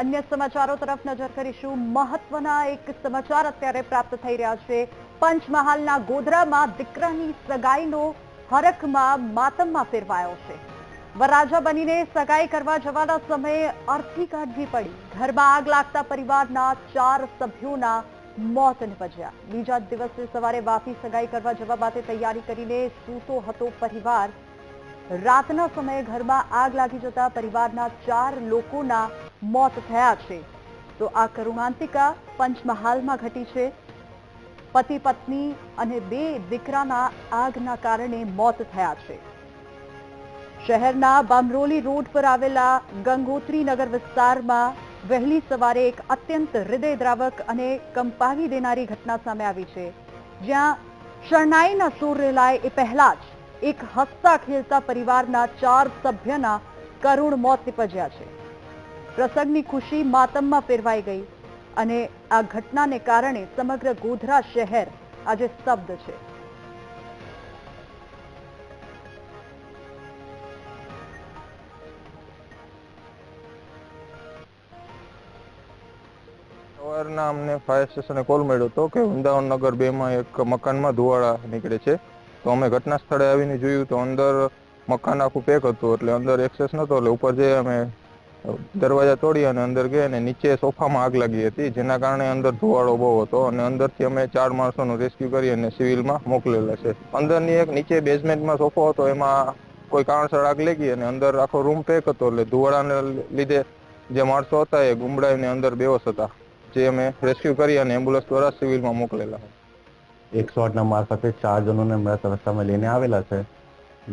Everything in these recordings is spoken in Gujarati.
અન્ય સમાચારો તરફ નજર કરીશું. મહત્વના એક સમાચાર અત્યારે પ્રાપ્ત થઈ રહ્યા છે. પંચમહાલના ગોધરામાં દીકરાની સગાઈનો હરખમાં માતમમાં ફેરવાયો છે. વરરાજા બનીને સગાઈ કરવા જવાના સમયે અર્થી કાઢવી પડી. ઘરમાં આગ લાગતા પરિવારના ચાર સભ્યોના મોત નિપજ્યા. બીજા દિવસે સવારે વાપી સગાઈ કરવા જવા માટે તૈયારી કરીને સૂતો હતો પરિવાર. રાતના સમયે ઘરમાં આગ લાગી જતા પરિવારના ચાર લોકોના મોત થયા છે. તો આ કરુણાંતિકા પંચમહાલમાં ઘટી છે. પતિ, પત્ની અને બે દીકરાના આગના કારણે મોત થયા છે. શહેરના બામરોલી રોડ પર આવેલા ગંગોત્રી નગર વિસ્તારમાં વહેલી સવારે એક અત્યંત હૃદયદ્રાવક અને કંપાવી દેનારી ઘટના સામે આવી છે. જ્યાં શરણાઈના સૂર રેલાય એ પહેલા જ એક હસતા ખેલતા પરિવારના ચાર સભ્યના કરુણ મોત નિપજ્યા છે. પ્રસંગની ખુશી માતમમાં ફેરવાઈ ગઈ અને આ ઘટનાને કારણે સમગ્ર ગોધરા શહેર આજે સ્તબ્ધ છે. સવારના અમને ફાયર સ્ટેશને કોલ મળ્યો હતો કે વૃંદાવન નગર બેમાં એક મકાનમાં ધુવાળા નીકળે છે. તો અમે ઘટના સ્થળે આવીને જોયું તો અંદર મકાન આખું પેક હતું એટલે અંદર એક્સેસ નતો એટલે ઉપર જઈ અમે દરવાજા તોડી અને અંદર ગયા અને નીચે સોફામાં આગ લાગી હતી, જેના કારણે અંદર ધુવાળો બહુ હતો અને અંદરથી અમે ચાર માણસોનું રેસ્ક્યુ કરી અને સિવિલમાં મોકલેલા છે. અંદરની એક નીચે બેઝમેન્ટમાં સોફો હતો, એમાં કોઈ કારણસર આગ લાગી અને અંદર આખો રૂમ પેક હતો એટલે ધુવાળાને લીધે જે માણસો હતા એ ગુમડાઈને અંદર બેહોશ હતા, જે અમે રેસ્ક્યુ કરી અને એમ્બ્યુલન્સ દ્વારા સિવિલમાં મોકલેલા. એકસો આઠના મારફતે ચાર જણોને મૃત અવસ્થામાં લઈને આવેલા છે.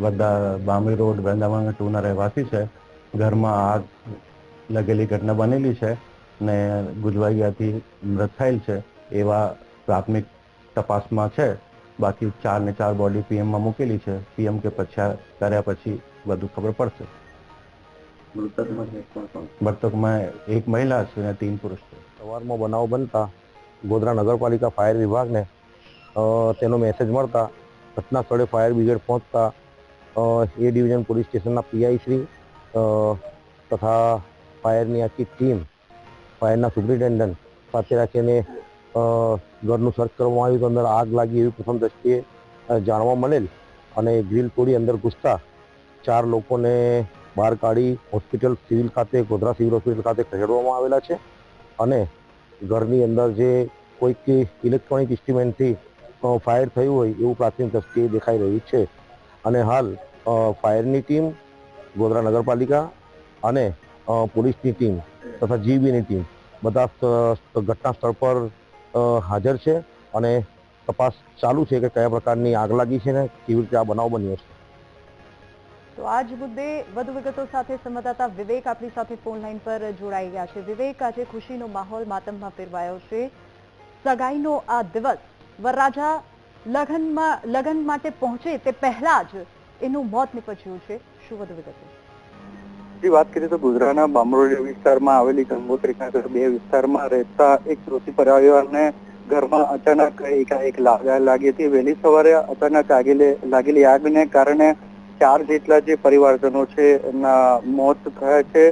બધા બામણી રોડ વૃંદાવન ટુના રહેવાસી છે. ઘરમાં આગ લગેલી ઘટના બનેલી છે ને ગુજવાઈયાથી મૃત થયેલ છે એવા પ્રાથમિક તપાસમાં છે. બાકી ચાર ને ચાર બોડી પીએમમાં મૂકેલી છે. પીએમ કે પછા કર્યા પછી વધુ ખબર પડશે. મૃતકમાં એક મહિલા છે અને તીન પુરુષ છે. સવારમાં બનાવ બનતા ગોધરા નગરપાલિકા ફાયર વિભાગને અ, તેનો મેસેજ મળતા ઘટના સ્થળે ફાયર બ્રિગેડ પહોંચતા એ ડિવિઝન પોલીસ સ્ટેશનના પીઆઈ શ્રી તથા ફાયરની આખી ટીમ, ફાયરના સુપ્રિન્ટેન્ડન્ટ સાથે રાખીને ઘરનું સર્ચ કરવામાં આવ્યું તો અંદર આગ લાગી એવી પ્રથમ દ્રષ્ટિએ જાણવા મળેલ અને ગ્રીલ તોડી અંદર ઘૂસતા ચાર લોકોને બહાર કાઢી હોસ્પિટલ સિવિલ ખાતે, ગોધરા સિવિલ હોસ્પિટલ ખાતે ખસેડવામાં આવેલા છે અને ઘરની અંદર જે કોઈક ઇલેક્ટ્રોનિક ઇન્સ્ટ્રુમેન્ટથી ફાયર થયું હોય એવું પ્રાથમિક દ્રષ્ટિએ દેખાઈ રહ્યું છે. અને હાલ ફાયરની ટીમ ગોધરા નગરપાલિકા અને પોલીસની ટીમ તથા જીબીની ટીમ બધા ઘટના સ્થળ પર હાજર છે અને તપાસ ચાલુ છે કે કયા પ્રકારની આગ લાગી છે ને કેવી રીતે આ બનાવ બન્યો છે. તો આ જ મુદ્દે વધુ વિગતો સાથે સંવાદદાતા વિવેક આપણી સાથે ફોન લાઈન પર જોડાઈ ગયા છે. વિવેક, આજે ખુશીનો માહોલ માતમમાં ફેરવાયો છે. સગાઈનો આ દિવસ વરરાજા લગ્નમાં, લગ્ન માટે પહોંચે તે પહેલા જ એનું મોત નીપજ્યું છે. શું વધુ વિગતો? વાત કરીએ તો ગુજરાતના બામરોલી વિસ્તારમાં આવેલી ગંગોત્રી બે વિસ્તારમાં રહેતા એક કૃષિ પરિવારને ઘરમાં અચાનક એકાએક લાગ હતી. વહેલી સવારે અચાનક આગેલી લાગેલી આગને કારણે ચાર જેટલા જે પરિવારજનો છે એમના મોત થયા છે.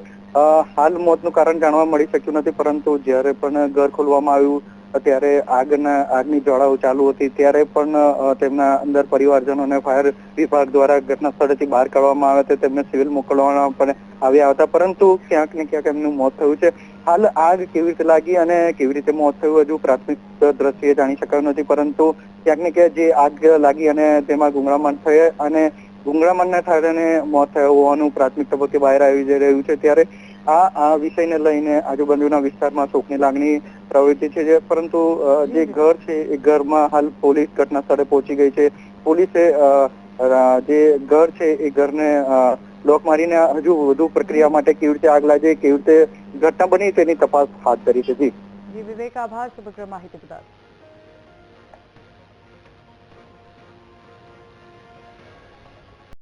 હાલ મોતનું કારણ જાણવા મળી શક્યું નથી, પરંતુ જ્યારે પણ ઘર ખોલવામાં આવ્યું ત્યારે આગના આગની જ્વાળાઓ ચાલુ હતી. ત્યારે પણ તેમના અંદર પરિવારજનોને ફાયર વિભાગ દ્વારા ઘટના સ્થળેથી બહાર કાઢવામાં આવ્યા હતા તેમને સિવિલ મોકલવામાં પણ આવ્યા હતા. પરંતુ ક્યાંક ને ક્યાંક એમનું મોત થયું છે. હાલ આગ કેવી રીતે લાગી અને કેવી રીતે મોત થયું હજુ પ્રાથમિક દ્રષ્ટિએ જાણી શકાયું નથી. પરંતુ ક્યાંક ને ક્યાંક જે આગ લાગી અને તેમાં ગુંગળામણ થયે અને ગુંગળામણના કારણે મોત થયું હોવાનું પ્રાથમિક તબક્કે બહાર આવી જઈ રહ્યું છે. ત્યારે આ આ વિષયને લઈને આજુબાજુના વિસ્તારમાં શોકની લાગણી પ્રવૃત્તિ છે જે, પરંતુ જે ઘર છે એ ઘરમાં હાલ પોલીસ ઘટના સ્થળે પહોંચી ગઈ છે. પોલીસે જે ઘર છે એ ઘરને લોક મારીને હજુ વધુ પ્રક્રિયા માટે કેવી રીતે આગ લાગે, કેવી રીતે ઘટના બની તેની તપાસ હાથ ધરી છે. જી. વિવેક, આભાર. સમગ્ર માહિતી બદલ.